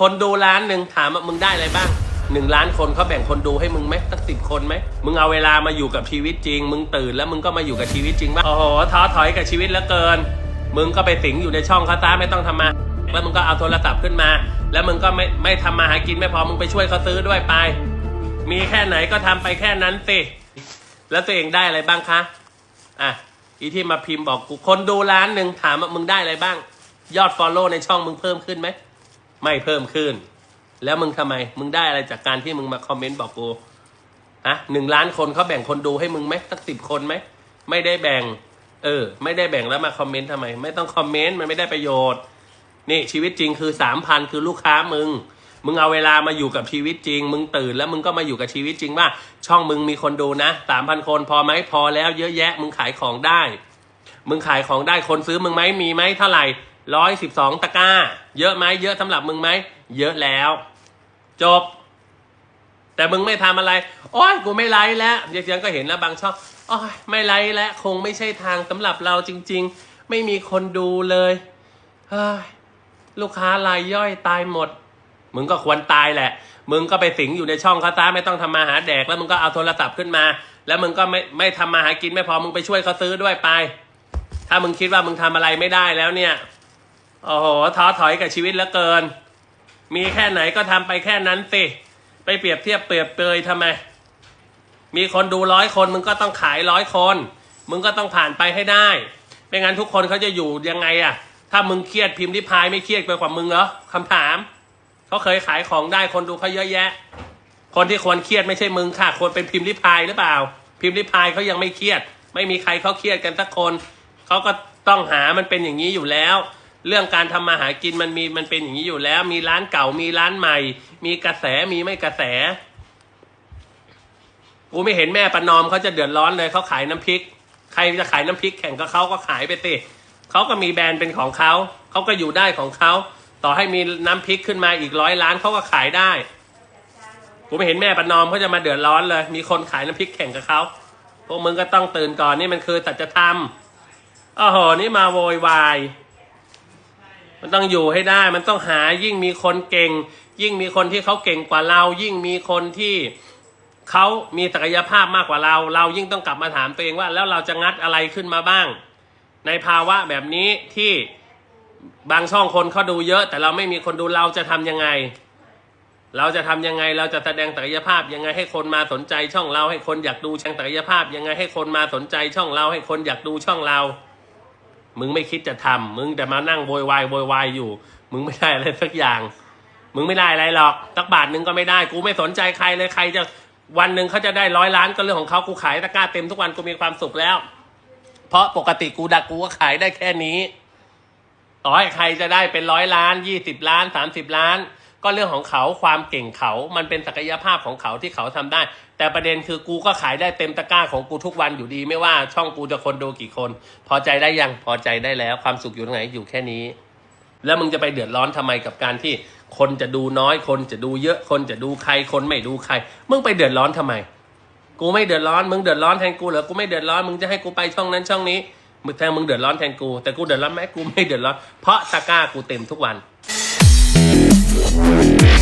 คนดูล้านหนึ่งถามว่ามึงได้อะไรบ้างหนึ่งล้านคนเขาแบ่งคนดูให้มึงไหมตั้งสิบคนไหมมึงเอาเวลามาอยู่กับชีวิตจริง มึงตื่นแล้วมึงก็มาอยู่กับชีวิตจริงบ้างโอ้โหท้อถอยกับชีวิตเหลือเกิน มึงก็ไปสิงอยู่ในช่องเขาซะไม่ต้องทำมา แล้วมึงก็เอาโทรศัพท์ขึ้นมา แล้วมึงก็ไม่ไม่ทำมาหากินไม่พอมึงไปช่วยเขาซื้อด้วยไป มีแค่ไหนก็ทำไปแค่นั้นสิแล้วตัวเองได้อะไรบ้างคะอะอีที่มาพิมพ์บอกกูคนดูล้านหนึ่งถามว่ามึงได้อะไรบ้าง ยอดฟอลโล่ในช่องมึงเพิ่มขึ้นไหม ไม่เพิ่มขึ้น แล้วมึงทำไม มึงได้อะไรจากการที่มึงมาคอมเมนต์บอกกูฮะหนึ่งล้านคนเขาแบ่งคนดูให้มึงไหมสักสิบคนไหมไม่ได้แบ่ง เออ ไม่ได้แบ่งแล้วมาคอมเมนต์ทำไม ไม่ต้องคอมเมนต์มันไม่ได้ประโยชน์ นี่ชีวิตจริงคือสามพันคือลูกค้ามึง มึงเอาเวลามาอยู่กับชีวิตจริง มึงตื่นแล้วมึงก็มาอยู่กับชีวิตจริงว่า ช่องมึงมีคนดูนะสามพันคนพอไหมพอแล้วเยอะแยะ มึงขายของได้ มึงขายของได้คนซื้อมึงไหมมีไหมเท่าไหร่ ร้อยสิบสองตะกร้า เยอะไหมเยอะสำหรับมึงไหมเยอะแล้ว จบ แต่มึงไม่ทำอะไรโอ้ยกูไม่ไลฟ์แล้วเยังก็เห็นแล้วบางช่องโอ้ยไม่ไลฟ์แล้วคงไม่ใช่ทางสำหรับเราจริง ๆ ไม่มีคนดูเลยเฮ้ยลูกค้ารายย่อยตายหมด มึงก็ควรตายแหละ มึงก็ไปสิงอยู่ในช่องเขาซะไม่ต้องทำมาหาแดกแล้วมึงก็เอาโทรศัพท์ขึ้นมา แล้วมึงก็ไม่ไม่ทำมาหากินไม่พอมึงไปช่วยเขาซื้อด้วยไป ถ้ามึงคิดว่ามึงทำอะไรไม่ได้แล้วเนี่ย โอ้โหท้อถอยกับชีวิตเหลือเกิน มีแค่ไหนก็ทำไปแค่นั้นสิ ไปเปรียบเทียบเปรียบเปยทำไม มีคนดูร้อยคนมึงก็ต้องขายร้อยคน มึงก็ต้องผ่านไปให้ได้ไม่งั้นทุกคนเขาจะอยู่ยังไงอะถ้ามึงเครียดพิมพ์ริพายไม่เครียดไปกว่ามึงเหรอคำถามเขาเคยขายของได้คนดูเขาเยอะแยะ คนที่ควรเครียดไม่ใช่มึงค่ะควรเป็นพิมพ์ริพายหรือเปล่า พิมพ์ริพายเขายังไม่เครียด ไม่มีใครเขาเครียดกันสักคนเขาก็ต้องหามันเป็นอย่างนี้อยู่แล้ว เรื่องการทำมาหากินมันมีมันเป็นอย่างนี้อยู่แล้ว มีร้านเก่ามีร้านใหม่ มีกระแสมีไม่กระแสกูไม่เห็นแม่ประนอมเขาจะเดือดร้อนเลยเขาขายน้ำพริก ใครจะขายน้ำพริกแข่งกับเขาก็ขายไปสิเขาก็มีแบรนด์เป็นของเขาเขาก็อยู่ได้ของเขาต่อให้มีน้ำพริกขึ้นมาอีกร้อยล้านเขาก็ขายได้กูไม่เห็นแม่ประนอมเขาจะมาเดือดร้อนเลย มีคนขายน้ำพริกแข่งกับเขาพวกมึงก็ต้องตื่นก่อนนี่มันคือสัจธรรมโอ้โหนี่มาโวยวาย มันต้องอยู่ให้ได้ มันต้องหายิ่งมีคนเก่ง ยิ่งมีคนที่เขาเก่งกว่าเรา ยิ่งมีคนที่เขามีศักยภาพมากกว่าเรา เรายิ่งต้องกลับมาถามตัวเองว่า แล้วเราจะงัดอะไรขึ้นมาบ้าง ในภาวะแบบนี้ที่บางช่องคนเขาดูเยอะ แต่เราไม่มีคนดูเราจะทำยังไง เราจะทำยังไง เราจะแสดงศักยภาพยังไงให้คนมาสนใจช่องเราให้คนอยากดูแสดงศักยภาพยังไงให้คนมาสนใจช่องเราให้คนอยากดูช่องเรา มึงไม่คิดจะทำมึงแต่มานั่งโวยวายโวยวายอยู่ มึงไม่ได้อะไรสักอย่าง มึงไม่ได้อะไรหรอกสักบาทนึงก็ไม่ได้ กูไม่สนใจใครเลยใครจะวันหนึ่งเขาจะได้ร้อยล้านก็เรื่องของเขากูขายตะกร้าเต็มทุกวันกูมีความสุขแล้ว เพราะปกติกูดักกูก็ขายได้แค่นี้ต่อให้ใครจะได้เป็นร้อยล้านยี่สิบล้านสามสิบล้าน ก็เรื่องของเขาความเก่งเขา มันเป็นศักยภาพของเขาที่เขาทำได้ แต่ประเด็นคือกูก็ขายได้เต็มตะกร้าของกูทุกวันอยู่ดี ไม่ว่าช่องกูจะคนดูกี่คน พอใจได้ยังพอใจได้แล้วความสุขอยู่ตรงไหนอยู่แค่นี้ แล้วมึงจะไปเดือดร้อนทำไมกับการที่คนจะดูน้อย คนจะดูเยอะคนจะดูใครคนไม่ดูใคร มึงไปเดือดร้อนทำไม กูไม่เดือดร้อนมึงเดือดร้อนแทนกูเหรอกูไม่เดือดร้อนมึงจะให้กูไปช่องนั้นช่องนี้มึงแทนมึงเดือดร้อนแทนกูแต่กูเดือดร้อนไหมกูไม่เดือดร้อนเพราะตะกร้ากูเต็มทุกวัน Thank you.